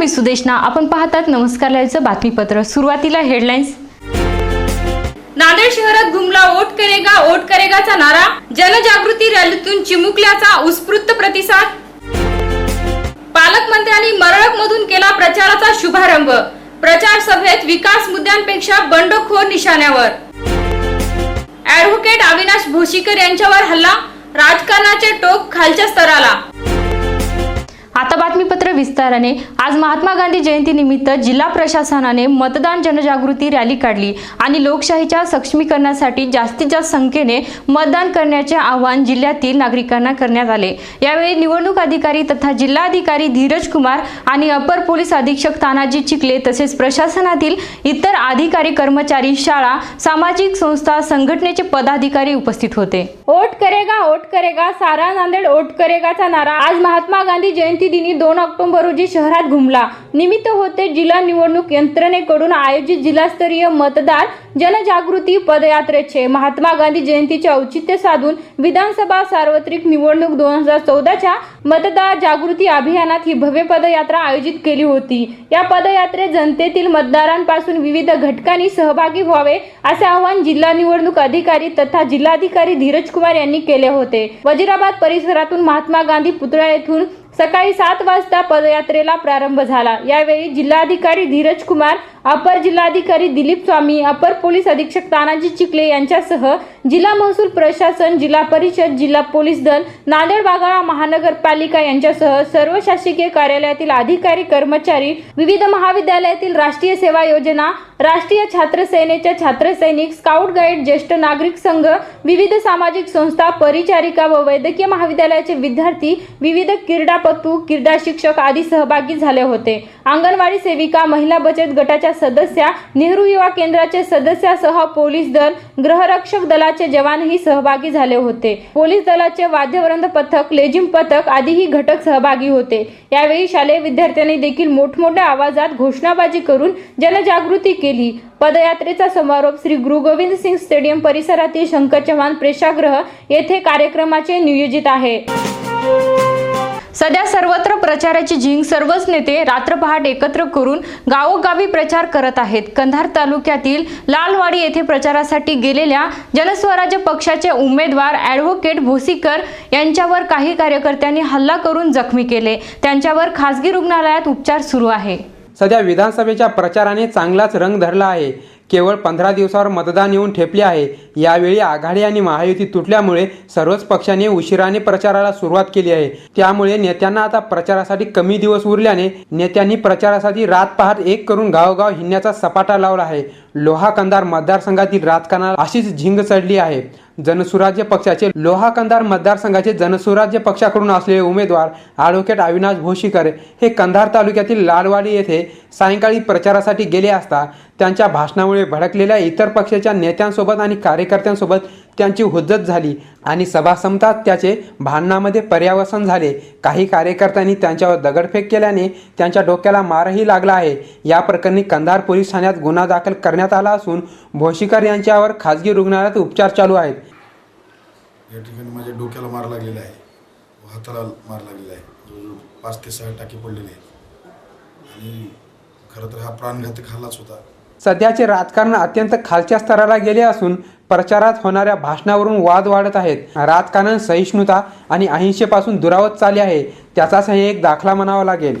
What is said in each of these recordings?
मी सुदेशना. आपण पाहतात नमस्कार लाईव्हचं बातमीपत्र. सुरुवातीला हेडलाईन्स. नांदेड शहरात घुमला ओट करेगा ओट करेगाचा नारा. जनजागृती रॅलीतून चिमुकल्याचा उत्स्फूर्त प्रतिसाद. पालकमंत्र्यांनी मरळक मधून केला प्रचाराचा शुभारंभ. प्रचार सभेत विकास मुद्द्यांपेक्षा बंडखोर निशाण्यावर. ऍडव्होकेट अविनाश भोशीकर यांच्यावर हल्ला. राजकारणाचे टोक खालच्या स्तराला. बातमीपत्र विस्ताराने. आज महात्मा गांधी जयंती निमित्त जिल्हा प्रशासनाने मतदान जनजागृती रॅली काढली आणि लोकशाहीच्या सक्षमीकरणासाठी जास्तीत जास्त संख्येने मतदान करण्याचे आवाहन जिल्ह्यातील नागरिकांना करण्यात आले. यावेळी निवडणूक अधिकारी तथा जिल्हाधिकारी धीरज कुमार आणि अपर पोलीस अधीक्षक तानाजी चिखले तसेच प्रशासनातील इतर अधिकारी कर्मचारी शाळा सामाजिक संस्था संघटनेचे पदाधिकारी उपस्थित होते. ओट करेगा ओट करेगा सारा नांदेड ओट करेगाचा नारा. आज महात्मा गांधी जयंती दिनी दोन ऑक्टोबर रोजी शहरात घुमला. निमित्त होते जिल्हा निवडणूक यंत्रणेकडून आयोजित जिल्हास्तरीय मतदार जनजागृती पदयात्रेचे. महात्मा गांधी जयंतीचे औचित्य साधून विधानसभा सार्वत्रिक निवडणूक दोन हजार चौदाच्या मतदार जागृती अभियानात ही भव्य पदयात्रा आयोजित केली होती. या पदयात्रेत जनतेतील मतदारांपासून विविध घटकांनी सहभागी व्हावे असे आवाहन जिल्हा निवडणूक अधिकारी तथा जिल्हाधिकारी धीरज कुमार यांनी केले होते. वजिराबाद परिसरातून महात्मा गांधी पुतळा येथून सकाळी सात वाजता पदयात्रेला प्रारंभ झाला. यावेळी जिल्हाधिकारी धीरज कुमार अपर जिल्हाधिकारी दिलीप स्वामी अपर पोलीस अधीक्षक तानाजी चिखले यांच्यासह जिल्हा महसूल प्रशासन जिल्हा परिषद जिल्हा पोलीस दल नांदेड बागाळा महानगरपालिका यांच्यासह सर्व शासकीय कार्यालयातील अधिकारी कर्मचारी विविध महाविद्यालयातील राष्ट्रीय सेवा योजना राष्ट्रीय छात्र सेनेच्या छात्र सैनिक स्काउट गाईड ज्येष्ठ नागरिक संघ विविध सामाजिक संस्था परिचारिका व वैद्यकीय महाविद्यालयाचे विद्यार्थी विविध क्रीडापटू क्रीडा शिक्षक आदी सहभागी झाले होते. अंगणवाडी सेविका महिला बचत गटाच्या सदस्या नेहरू युवा केंद्राचे सदस्यासह पोलीस दल गृहरक्षक दलाचे जवानही सहभागी झाले होते. पोलीस दलाचे वाद्यवृंद पथक लेझिम पथक आदीही घटक सहभागी होते. यावेळी शालेय विद्यार्थ्यांनी देखील मोठमोठ्या आवाजात घोषणाबाजी करून जनजागृती केली. पदयात्रेचा समारोप श्री गुरु गोविंद सिंग स्टेडियम परिसरातील शंकर चव्हाण प्रेक्षागृह येथे कार्यक्रमाचे नियोजित आहे. सध्या सर्वत्र प्रचाराची झिंग सर्वच नेते रात्र पहाट एकत्र करून गावोगावी प्रचार करत आहेत. कंधार तालुक्यातील लालवाडी येथे प्रचारासाठी गेलेल्या जनस्वराज्य पक्षाचे उमेदवार ॲडव्होकेट भोसीकर यांच्यावर काही कार्यकर्त्यांनी हल्ला करून जखमी केले. त्यांच्यावर खासगी रुग्णालयात उपचार सुरू आहे. सध्या विधानसभेच्या प्रचाराने चांगलाच रंग धरला आहे. केवळ पंधरा दिवसावर मतदान येऊन ठेपले आहे. यावेळी आघाडी आणि महायुती तुटल्यामुळे सर्वच पक्षाने उशिराने प्रचाराला सुरुवात केली आहे. त्यामुळे नेत्यांना आता प्रचारासाठी कमी दिवस उरल्याने नेत्यांनी प्रचारासाठी रात पहाट एक करून गावोगाव हिंडण्याचा सपाटा लावला आहे. लोहा कंधार मतदारसंघातील राजकारणाला अशीच झिंग चढली आहे. जनसुराज्य पक्षाचे लोहा कंधार मतदारसंघाचे जनसुराज्य पक्षाकडून असलेले उमेदवार ॲडव्होकेट अविनाश भोशीकर हे कंधार तालुक्यातील लालवाडी येथे सायंकाळी प्रचारासाठी गेले असता त्यांच्या भाषणामुळे भडकलेल्या इतर पक्षाच्या नेत्यांसोबत आणि कार्यकर्त्यांसोबत त्यांची हुज्जत झाली आणि सभा त्याचे भांडणामध्ये पर्यावसन झाले. काही कार्यकर्त्यांनी त्यांच्यावर दगडफेक केल्याने त्यांच्या डोक्याला मारही लागला आहे. या प्रकरणी कंधार पोलीस ठाण्यात गुन्हा दाखल करण्यात आला असून भोशीकर यांच्यावर खाजगी रुग्णालयात उपचार चालू आहेत. या ठिकाणी माझ्या डोक्याला मार लागलेला आहे. हाताला मार लागलेला आहे. पाच ते सहा टाके पडलेले आहेत. आणि खरं तर हा प्राणघातक हल्लाच होता. सध्याचे राजकारण अत्यंत खालच्या स्तराला गेले असून प्रचारात होणाऱ्या भाषणावरून वाद वाढत आहेत. राजकारण सहिष्णुता आणि अहिंसेपासून दुरावत चालले आहे. त्याचाच हे एक दाखला म्हणावा लागेल.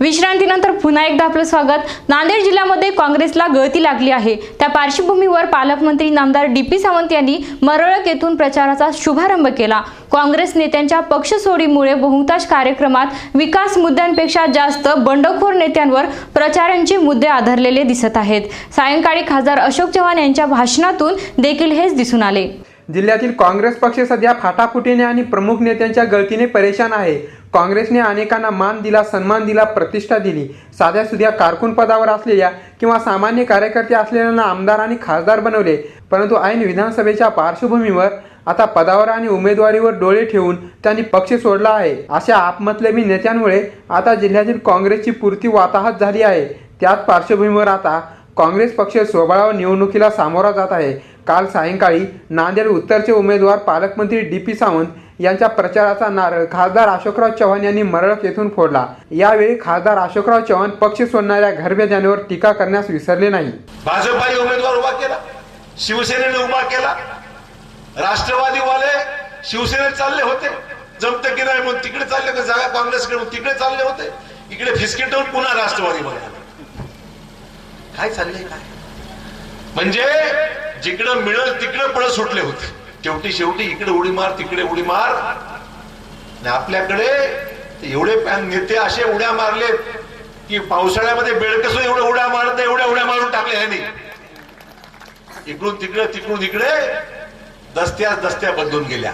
विश्रांतीनंतर पुन्हा एकदा आपलं स्वागत. नांदेड जिल्ह्यामध्ये काँग्रेसला गळती लागली आहे. त्या पार्श्वभूमीवर पालकमंत्री नामदार डी पी सावंत यांनी मरळक येथून प्रचाराचा शुभारंभ केला. काँग्रेस नेत्यांच्या पक्षसोडीमुळे बहुतांश कार्यक्रमात विकास मुद्द्यांपेक्षा जास्त बंडखोर नेत्यांवर प्रचारांचे मुद्दे आधारलेले दिसत आहेत. सायंकाळी खासदार अशोक चव्हाण यांच्या भाषणातून देखील हेच दिसून आले. जिल्ह्यातील काँग्रेस पक्ष सध्या फाटाफुटीने आणि प्रमुख नेत्यांच्या गळतीने परेशान आहे. काँग्रेसने अनेकांना मान दिला सन्मान दिला प्रतिष्ठा दिली. साध्या सुध्या कारकून पदावर असलेल्या किंवा सामान्य कार्यकर्ते असलेल्यांना आमदार आणि खासदार बनवले. परंतु ऐन विधानसभेच्या पार्श्वभूमीवर आता पदावर आणि उमेदवारीवर डोळे ठेवून त्यांनी पक्ष सोडला आहे. अशा आपमतलबी नेत्यांमुळे आता जिल्ह्यातील काँग्रेसची पुरती वाताहत झाली आहे. त्याच पार्श्वभूमीवर आता काँग्रेस पक्ष स्वबळावर निवडणुकीला सामोरा जात आहे. काल सायंकाळी नांदेड उत्तरचे उमेदवार पालकमंत्री डी पी सावंत यांच्या प्रचाराचा नारळ खासदार अशोकराव चव्हाण यांनी मरळक येथून फोडला. यावेळी खासदार अशोकराव चव्हाण पक्ष सोडणाऱ्या घरभेजांवर टीका करण्यास विसरले नाही. भाजपाने उमेदवार उभा केला. शिवसेनेने उभा केला. राष्ट्रवादी वाले शिवसेनेत चालले होते. जमत की नाही म्हणून तिकडे चालले होते जागा काँग्रेसकडे तिकडे चालले होते. इकडे फिसकेटवून पुन्हा राष्ट्रवादी बनले काय चाललंय काय? म्हणजे जिकडं मिळेल तिकडे पळ सुटले होते. शेवटी शेवटी इकडे उडी मार तिकडे उडी मार. आणि आपल्याकडे एवढे नेते असे उड्या मारले की पावसाळ्यामध्ये बेळकस एवढ्या उड्या मारत एवढ्या उड्या मारून टाकल्या ह्यानी. इकडून तिकडे तिकडून इकडे दस्त्या दस्त्या बदलून गेल्या.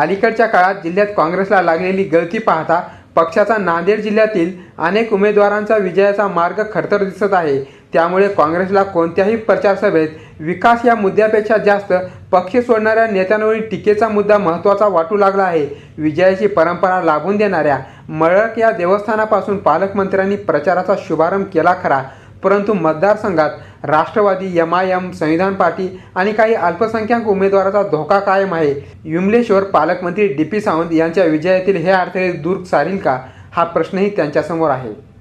अलीकडच्या काळात जिल्ह्यात काँग्रेसला लागलेली गळती पाहता पक्षाचा नांदेड जिल्ह्यातील अनेक उमेदवारांचा विजयाचा मार्ग खडतर दिसत आहे. त्यामुळे काँग्रेसला कोणत्याही प्रचार सभेत विकास या मुद्द्यापेक्षा जास्त पक्ष सोडणाऱ्या नेत्यांवरील टीकेचा मुद्दा महत्त्वाचा वाटू लागला आहे. विजयाची परंपरा लाभून देणाऱ्या मळक या देवस्थानापासून पालकमंत्र्यांनी प्रचाराचा शुभारंभ केला खरा. परंतु मतदारसंघात Rashtrawadi M I M Samvidhan party आणि काही अल्पसंख्याक उमेदवाराचा धोका कायम आहे. विमलेश्वर पालकमंत्री डी पी सावंत यांच्या विजयातील हे अडथळे दूर सारील का? हा प्रश्नही त्यांच्यासमोर आहे.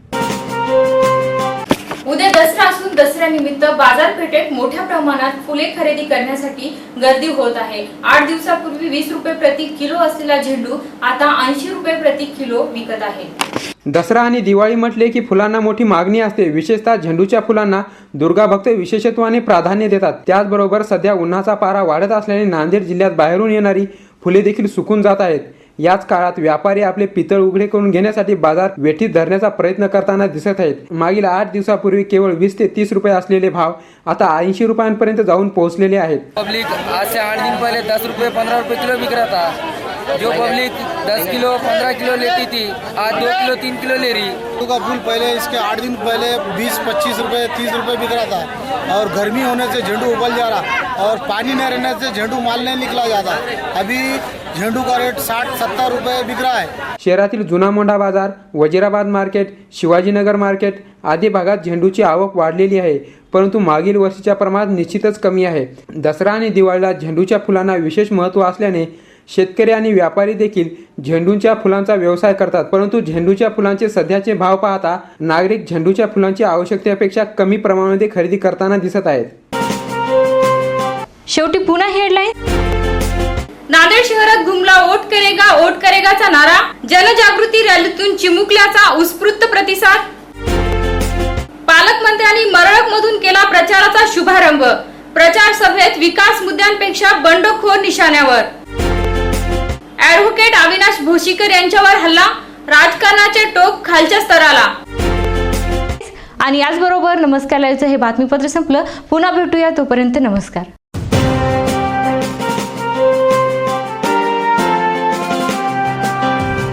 दसऱ्यानिमित्त बाजारपेठेत मोठ्या प्रमाणात फुले खरेदी करण्यासाठी गर्दी होत आहे. आठ दिवसापूर्वी वीस रुपये प्रति किलो असलेला झेंडू आता ऐंशी रुपये प्रति किलो विकत आहे. दसरा आणि दिवाळी म्हटले की फुलांना मोठी मागणी असते. विशेषतः झेंडूच्या फुलांना दुर्गा भक्त विशेषत्वाने प्राधान्य देतात. त्याचबरोबर सध्या उन्हाचा पारा वाढत असल्याने नांदेड जिल्ह्यात बाहेरून येणारी फुले देखील सुकून जात आहेत. याच काळात व्यापारी आपले पितळ उघडे करून घेण्यासाठी बाजार वेठीत धरण्याचा प्रयत्न करताना दिसत आहेत. मागील आठ दिवसापूर्वी केवळ वीस ते तीस रुपये असलेले भाव आता ऐंशी रुपयांपर्यंत जाऊन पोहोचलेले आहेत. पब्लिक आज से आठ दिन पहले दस रुपये पंद्रह रुपये किलो बिक रहा था जो पब्लिक दस किलो पंद्रह किलो लेती थी आज दो किलो तीन किलो ले रही. गेंदू का फूल पहले इसके आठ दिन पहले बीस पच्चीस रुपए तीस रुपए बिक रहा था। और गर्मी होने से झेंडू उबल जा रहा और पानी न रहने से झेंडू माल नहीं निकला जाता। अभी झेंडू का रेट साठ सत्तर रुपए बिक रहा है शहरातील जुना मोंढा बाजार वजीराबाद मार्केट शिवाजीनगर मार्केट आदी भागात झेंडूची आवक वाढलेली आहे परंतु मागील वर्षीच्या प्रमाणात निश्चितच कमी आहे. दसरा आणि दिवाळीला झेंडूच्या फुलांना विशेष महत्त्व असल्याने शेतकरी आणि व्यापारी देखील झेंडूच्या फुलांचा व्यवसाय करतात. परंतु झेंडूच्या फुलांचे सध्याचे भाव पाहता नागरिक झेंडूच्या फुलांची आवश्यकतेपेक्षा कमी प्रमाणामध्ये खरेदी करताना दिसत आहेत. शेवटी पुन्हा हेडलाईन नांदेड शहरात घुमला ओट करेगा ओट करेगाचा नारा जनजागृती रॅलीतून चिमुकल्याचा उत्स्फूर्त प्रतिसाद. पालकमंत्र्यांनी मरळक मधून केला प्रचाराचा शुभारंभ. प्रचार सभेत विकास मुद्द्यांपेक्षा बंडखोर निशाण्यावर. ऍडव्होकेट अविनाश भोशीकर यांच्यावर हल्ला राजकारणाचे टोक खालच्या स्तराला. आणि याचबरोबर नमस्कार लाईव्हचं हे बातमीपत्र संपलं. पुन्हा भेटूया तोपर्यंत नमस्कार.